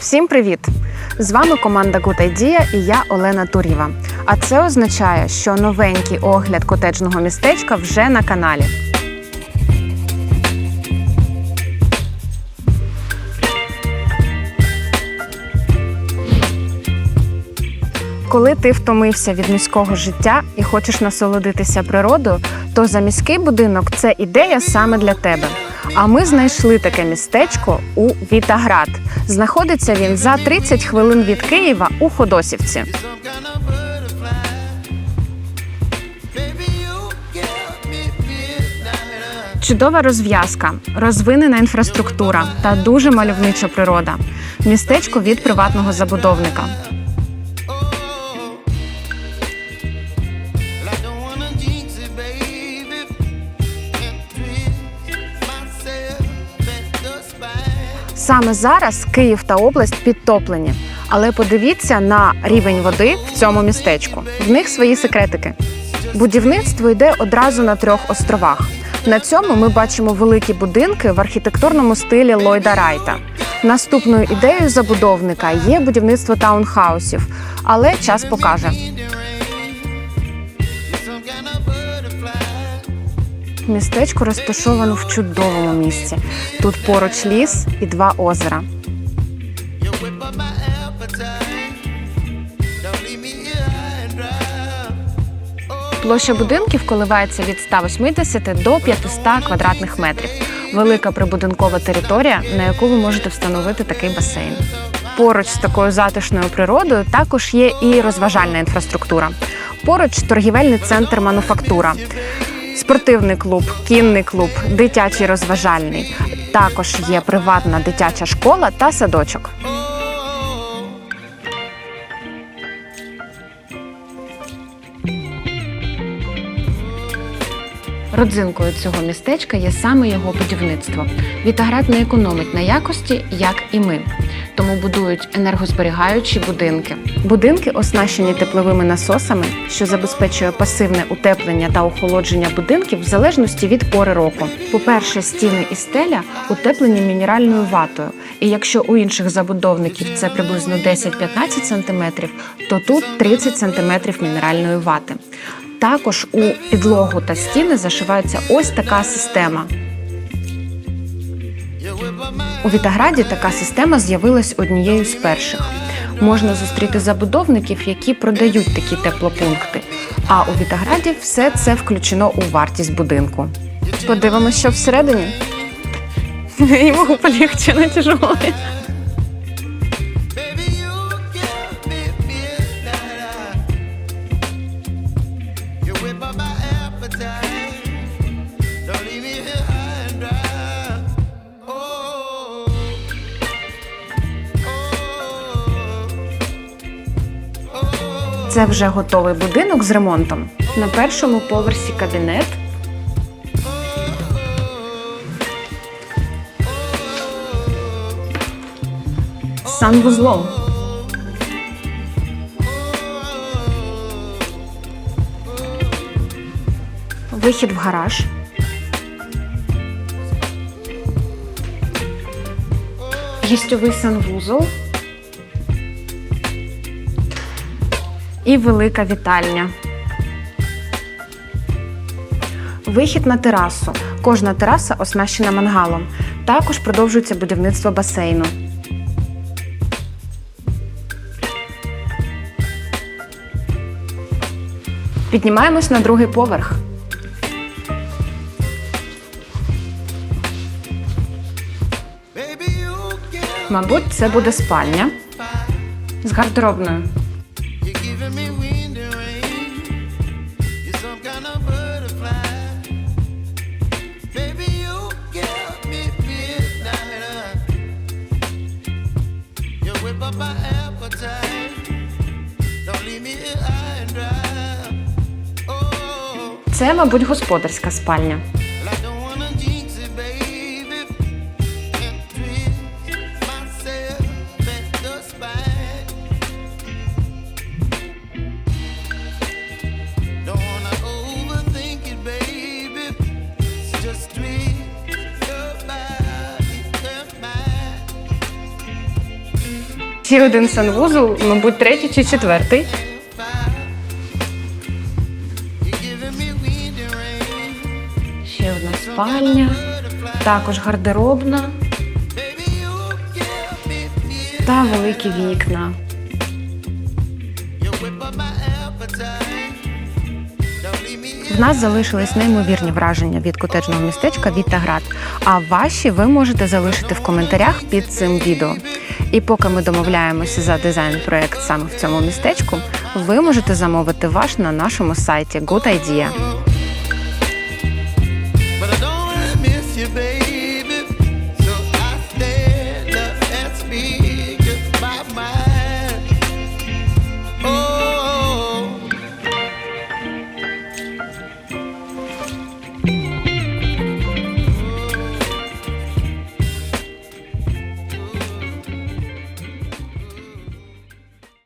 Всім привіт! З вами команда Good Idea і я Олена Турєва. А це означає, що новенький огляд котеджного містечка вже на каналі. Коли ти втомився від міського життя і хочеш насолодитися природою, то заміський будинок це ідея саме для тебе. А ми знайшли таке містечко у Вітаград. Знаходиться він за 30 хвилин від Києва у Ходосівці. Чудова розв'язка, розвинена інфраструктура та дуже мальовнича природа. Містечко від приватного забудовника. Саме зараз Київ та область підтоплені. Але подивіться на рівень води в цьому містечку. В них свої секретики. Будівництво йде одразу на трьох островах. На цьому ми бачимо великі будинки в архітектурному стилі Ллойда Райта. Наступною ідеєю забудовника є будівництво таунхаусів, але час покаже. Містечко розташовано в чудовому місці. Тут поруч ліс і два озера. Площа будинків коливається від 180 до 500 квадратних метрів. Велика прибудинкова територія, на яку ви можете встановити такий басейн. Поруч з такою затишною природою також є і розважальна інфраструктура. Поруч торгівельний центр мануфактура, спортивний клуб, кінний клуб, дитячий розважальний. Також є приватна дитяча школа та садочок. Родзинкою цього містечка є саме його будівництво. Вітаград не економить на якості, як і ми. Тому будують енергозберігаючі будинки. Будинки оснащені тепловими насосами, що забезпечує пасивне утеплення та охолодження будинків в залежності від пори року. По-перше, стіни і стеля утеплені мінеральною ватою. І якщо у інших забудовників це приблизно 10-15 см, то тут 30 см мінеральної вати. Також у підлогу та стіни зашивається ось така система. У Вітаграді така система з'явилась однією з перших. Можна зустріти забудовників, які продають такі теплопункти. А у Вітаграді все це включено у вартість будинку. Подивимося, що всередині. Не можу полегче тяжелое. Це вже готовий будинок з ремонтом. На першому поверсі кабінет. З санвузлом. Вихід в гараж. Гістьовий санвузол. І велика вітальня. Вихід на терасу. Кожна тераса оснащена мангалом. Також продовжується будівництво басейну. Піднімаємось на другий поверх. Мабуть, це буде спальня з гардеробною. Це, мабуть, господарська спальня. Ще один санвузол, мабуть, третій чи четвертий. Спальня, також гардеробна та великі вікна. В нас залишились неймовірні враження від котеджного містечка Вітаград. А ваші ви можете залишити в коментарях під цим відео. І поки ми домовляємося за дизайн-проект саме в цьому містечку, ви можете замовити ваш на нашому сайті Good Idea. you, baby.